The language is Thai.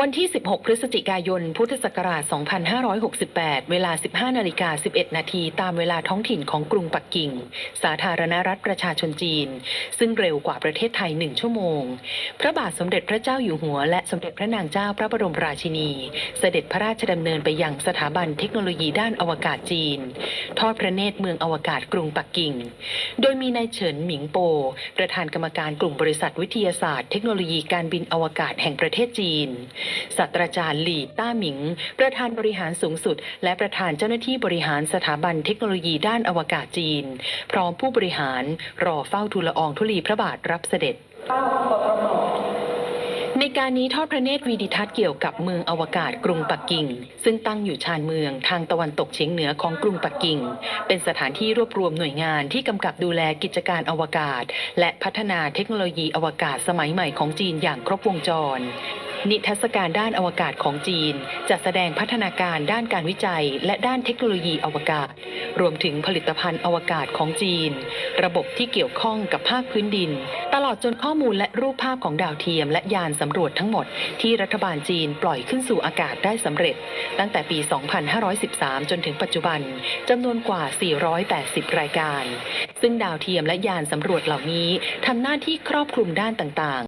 วันที่ 16 พฤศจิกายน พุทธศักราช 2568 เวลา 15 นาฬิกา 11 นาทีตามเวลาท้องถิ่นของกรุงปักกิ่ง สาธารณรัฐประชาชนจีน ซึ่งเร็วกว่าประเทศไทย 1 ชั่วโมง พระบาทสมเด็จพระเจ้าอยู่หัว และสมเด็จพระนางเจ้าพระบรมราชินี เสด็จพระราชดำเนินไปยังสถาบันเทคโนโลยีด้านอวกาศจีน ทอดพระเนตรเมืองอวกาศกรุงปักกิ่ง โดยมีนายเฉินหมิงโป ประธานกรรมการกลุ่มบริษัทวิทยาศาสตร์ เทคโนโลยีการบินอวกาศแห่งประเทศจีนศาสตราจารย์หลี่ต้าหมิง ประธานบริหารสูงสุด และประธานเจ้าหน้าที่บริหารสถาบันเทคโนโลยีด้านอวกาศจีน พร้อมผู้บริหารรอเฝ้าทูลละอองธุลีพระบาทรับเสด็จในการนี้ทอดพระเนตรวีดิทัศน์เกี่ยวกับเมืองอวกาศกรุงปักกิ่ง ซึ่งตั้งอยู่ชานเมืองทางตะวันตกเฉียงเหนือของกรุงปักกิ่ง เป็นสถานที่รวบรวมหน่วยงานที่กำกับดูแลกิจการอวกาศ และพัฒนาเทคโนโลยีอวกาศสมัยใหม่ของจีนอย่างครบวงจร นิทรรศการด้านอวกาศของจีน จะแสดงพัฒนาการด้านการวิจัย และด้านเทคโนโลยีอวกาศ รวมถึงผลิตภัณฑ์อวกาศของจีน ระบบที่เกี่ยวข้องกับภาคพื้นดิน ตลอดจนข้อมูลและรูปภาพของดาวเทียม และยานสำรวจทั้งหมด ที่รัฐบาลจีนปล่อยขึ้นสู่อากาศได้สำเร็จ ตั้งแต่ปี 2513 จนถึงปัจจุบันจำนวนกว่า 480 รายการ ซึ่งดาวเทียมและยานสำรวจเหล่านี้ทำหน้าที่ครอบคลุมด้านต่าง